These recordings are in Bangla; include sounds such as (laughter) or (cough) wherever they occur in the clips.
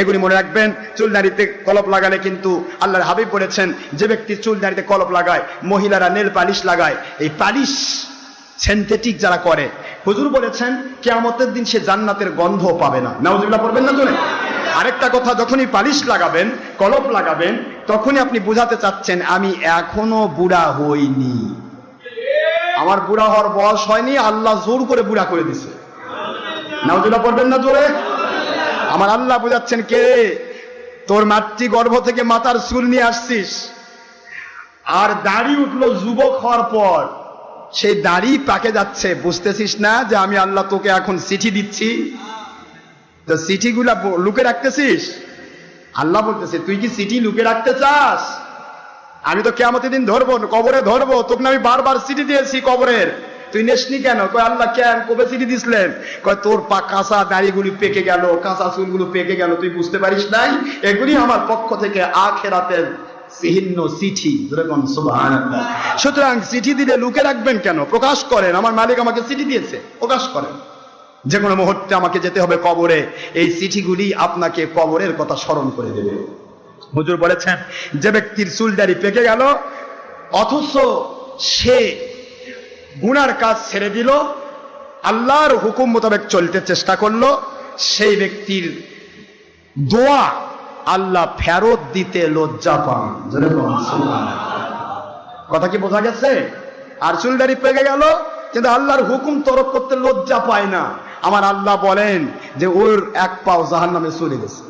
এগুলি মনে রাখবেন, চুল দাড়িতে কলপ লাগালে কিন্তু আল্লাহর হাবিব বলেছেন, যে ব্যক্তি চুল দাড়িতে কলপ লাগায়, মহিলারা নেল পালিশ লাগায়। এই পালিশ সিনথেটিক যারা করে, হুজুর বলেছেন, কেয়ামতের দিন সে জান্নাতের গন্ধ পাবে না। নাউজুবিল্লাহ পড়বেন না শুনে? আরেকটা কথা, যখনই পালিশ লাগাবেন, কলপ লাগাবেন, তখনই আপনি বুঝাতে চাচ্ছেন, আমি এখনও বুড়া হইনি। আমার বুড়া হওয়ার বয়স হয়নি, আল্লাহ জোর করে বুড়া করে দিছে। নাউজুবিল্লাহ পড়বেন না জোরে? আমার আল্লাহ বোঝাচ্ছেন কে? তোর মাতৃ গর্ভ থেকে মাতার চুল নিয়ে আসছিস। আর দাড়ি উঠল যুবক হওয়ার পর। সেই দাড়ি পাকে যাচ্ছে। বুঝতেছিস না যে আমি আল্লাহ তোকে এখন চিঠি দিচ্ছি? তো চিঠিগুলা লুকে রাখতেছিস? আল্লাহ বলতেছে, তুই কি চিঠি লুকে রাখতে চাস? আমি তো কেমন দিন ধরবো, কবরে ধরবো। তোকে আমি বারবার চিঠি দিয়েছি কবরের। তুই নেসনি কেন? কয়, আল্লাহ কেন কবে চিঠি দিছিলেন? কয়, তোর পা কাঁচা দাড়িগুলি পেকে গেল, কাঁচা চুলগুলো পেকে গেল, তুই বুঝতে পারিস নাই? এগুলি আমার পক্ষ থেকে আখেরাতের চিহ্ন চিঠি। যেরকম সুতরাং চিঠি দিলে লুকে রাখবেন কেন? প্রকাশ করেন। আমার মালিক আমাকে চিঠি দিয়েছে, প্রকাশ করেন। যে কোনো মুহূর্তে আমাকে যেতে হবে কবরে। এই চিঠিগুলি আপনাকে কবরের কথা স্মরণ করে দেবে। হুজুর বলেছেন, যে ব্যক্তির চুলদারি পেকে গেল, অথচ সে গুনার কাজ ছেড়ে দিল, আল্লাহর হুকুম মোতাবেক চলতে চেষ্টা করল, সেই ব্যক্তির দোয়া আল্লাহ ফেরত দিতে লজ্জা পান। কথা কি বোঝা গেছে? আর চুলদারি পেকে গেল, কিন্তু আল্লাহর হুকুম তরফ করতে লজ্জা পায় না। আমার আল্লাহ বলেন যে ওর এক পাও জাহান নামে চলে গেছে।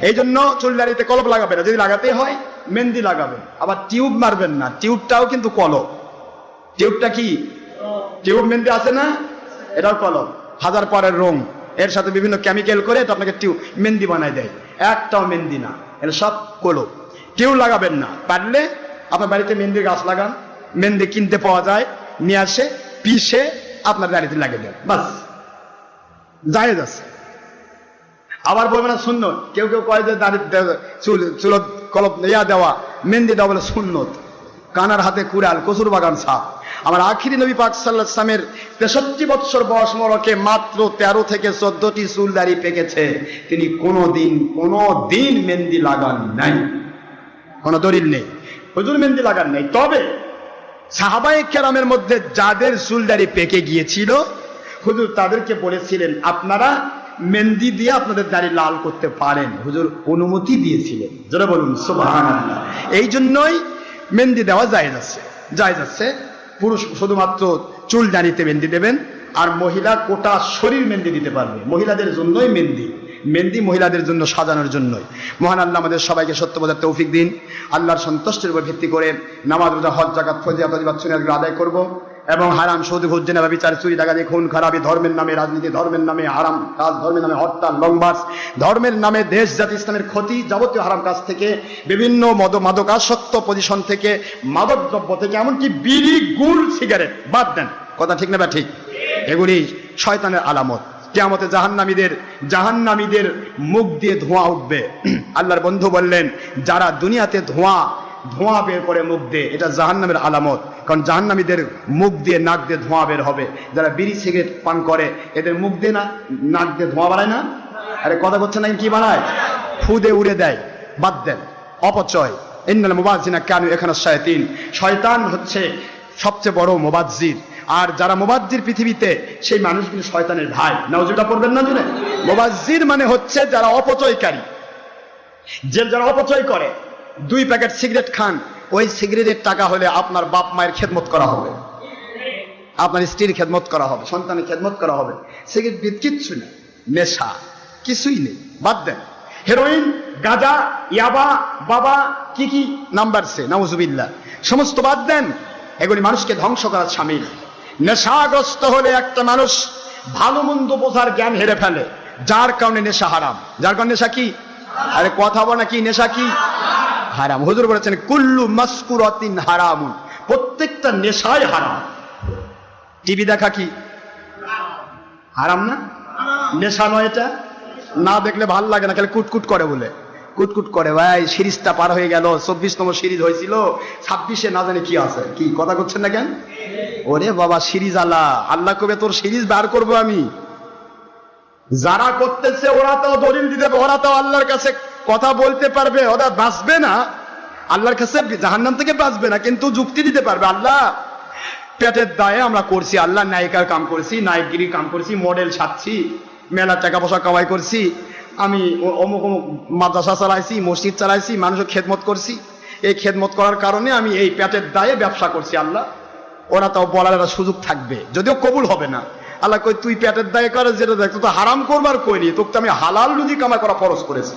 এই জন্য চুলদারিতে কলপ লাগাবে না। যদি লাগাতে হয়, মেহেন্দি লাগাবে। আবার টিউব মারবেন না। টিউবটাও কিন্তু কলপ। টিউবটা কি? টিউব মেহেন্দি আছে না? এটাও কলম। হাজার পরের রং। এর সাথে বিভিন্ন কেমিক্যাল করে এটা আপনাকে টিউব মেহেন্দি বানায় দেয়। একটাও মেহেন্দি না। এটা সব কলম। টিউব লাগাবেন না। পারলে আপনার বাড়িতে মেহেন্দির গাছ লাগান। মেহেন্দি কিনতে পাওয়া যায়। নিয়ে আসে, পিষে আপনার বাড়িতে লাগিয়ে দেন। বাস। জায়েজ আছে। আবার বলবে না, শূন্য। কেউ কেউ কয় যে চুল চুল কলপ ইয়া দেওয়া, মেহেন্দি দেওয়া বলে সুন্নত কানার হাতে কুড়াল, কচুর বাগান সাপ। আমার আখিরি নবী পাক সাল্লাহ ইসলামের তেষট্টি বৎসর বয়স মরকে মাত্র তেরো থেকে চোদ্দটি চুল দাড়ি পেকেছে। তিনি কোনো দিন কোনো দিন মেহেন্দি লাগান নাই। কোনো দলিল নেই। হুজুর মেহেন্দি লাগান নেই। তবে সাহাবাই কেরামের মধ্যে যাদের চুল দাড়ি পেকে গিয়েছিল, হুজুর তাদেরকে বলেছিলেন, আপনারা মেহেন্দি দিয়ে আপনাদের দাড়ি লাল করতে পারেন। হুজুর অনুমতি দিয়েছিলেন। যারা বলুন, সুবহানাল্লাহ। এই জন্যই মেহেন্দি দেওয়া যায় যাচ্ছে যায় যাচ্ছে পুরুষ শুধুমাত্র চুল জানিতে মেহেন্দি দেবেন, আর মহিলা কোটা শরীর মেহেন্দি দিতে পারবে। মহিলাদের জন্যই মেহেন্দি। মেহেন্দি মহিলাদের জন্য সাজানোর জন্যই। মহান আল্লাহ আমাদের সবাইকে সত্য বোঝার তৌফিক দিন। আল্লাহর সন্তুষ্টের উপর ভিত্তি করে নামাজ রোজা, হজ, জাকাত ফজিয়া প্রতিবাদ সুনিয়াগুলো আদায় করব। এবং হারাম সৌদি ঘুষ জেনা বিচার চুরি, ডাকাতি, খুন, খারাপি, ধর্মের নামে, রাজনীতি, ধর্মের নামে, হারাম কাজ, ধর্মের নামে হরতাল লংবাস ধর্মের নামে দেশ, জাতি, ইসলামের ক্ষতি যাবতীয় হারাম কাজ থেকে, বিভিন্ন মদ, মাদকাসক্ত পজিশন থেকে মাদক দ্রব্য থেকে, এমনকি বিড়ি, গুড় সিগারেট বাদ দেন। কথা ঠিক না ঠিক? এগুলি শয়তানের আলামত। কেয়ামতে জাহান্নামীদের জাহান্নামীদের মুখ দিয়ে ধোঁয়া উঠবে। (clears throat) আল্লাহর বন্ধু বললেন, যারা দুনিয়াতে ধোঁয়া ধোঁয়া বের করে মুখ দিয়ে, এটা জাহান্নামের আলামত। কারণ জাহান্নামীদের মুখ দিয়ে নাক দিয়ে ধোঁয়া বের হবে। যারা বিড়ি, সিগারেট পান করে, এদের মুখ দিয়ে না নাক দিয়ে ধোঁয়া বানায় না? আরে কথা করছে না, কি বানায় ফুদে উড়ে দেয়, বাদ দেন, অপচয়। ইন্নাল মুবাজিনা কেন এখানে শয়তিন। শয়তান হচ্ছে সবচেয়ে বড় মোবাজ্জির। আর যারা মোবাজ্জির পৃথিবীতে, সেই মানুষগুলো শয়তানের ভাই। নাউজুটা পড়বেন না জুনে? মোবাজ্জির মানে হচ্ছে যারা অপচয়কারী। যে যারা অপচয় করে দুই প্যাকেট সিগারেট খান, ওই সিগারেটের টাকা হলে আপনার বাপ মায়ের খেদমত করা হবে। আপনার স্ত্রীর খেদমত করা হবে, সন্তানের খেদমত করা হবে। সিগারেট কিচ্ছু নেই, নেশা, কিছুই নেই, বাদ দেন। হেরোইন গাঁজা, ইয়াবা, বাবা, কি কি নাম্বার সে, নাউজুবিল্লাহ। সমস্ত বাদ দেন, এগুলি মানুষকে ধ্বংস করার সামিল। নেশাগ্রস্ত হলে একটা মানুষ ভালো মন্দ বোঝার জ্ঞান হেরে ফেলে, যার কারণে নেশা হারাম। যার কারণে নেশা কি? আরে কথা বলে কি, নেশা কি? হারাম। হুজুর বলেছেন, কুল্লু মাসকুরাতিন হারামুন। প্রত্যেকটা নেশাই হারাম। টিভি দেখা কি? হারাম না? নেশা নয় এটা? না দেখলে ভালো লাগে না, খালি কুটকুট করে বলে। কুটকুট করে, ভাই, সিরিজটা পার হয়ে গেল চব্বিশ নম্বর সিরিজ হয়েছিল, ছাব্বিশে না জানি কি আছে। কি, কথা করছেন না কেন? ওরে বাবা, সিরিজ আলা আল্লাহ কবে তোর সিরিজ বার করব আমি? যারা করতেছে, ওরা তো দলিল দিতে ওরা তো আল্লাহর কাছে কথা বলতে পারবে, ওরা বাঁচবে না। আল্লাহর কাছে জাহান্নাম থেকে বাঁচবে না, কিন্তু যুক্তি দিতে পারবে। আল্লাহ, পেটের দায়ে আমরা করছি, আল্লাহ নায়িকার কাম করছি নায়কগিরির কাম করছি, মডেল সাজছি মেলা টাকা পয়সা কামাই করছি, আমি অমুক অমুক মাদ্রাসা চালাইছি, মসজিদ চালাইছি, মানুষের খেদমত করছি। এই খেদমত করার কারণে আমি এই পেটের দায়ে ব্যবসা করছি, আল্লাহ। ওরা তাও বলার একটা সুযোগ থাকবে, যদিও কবুল হবে না। আল্লাহ কই তুই পেটের দায়ে করে, যেটা দেখ তো হারাম করবার কইনি তোকে আমি হালাল রুজি কামাই করা ফরজ করেছি।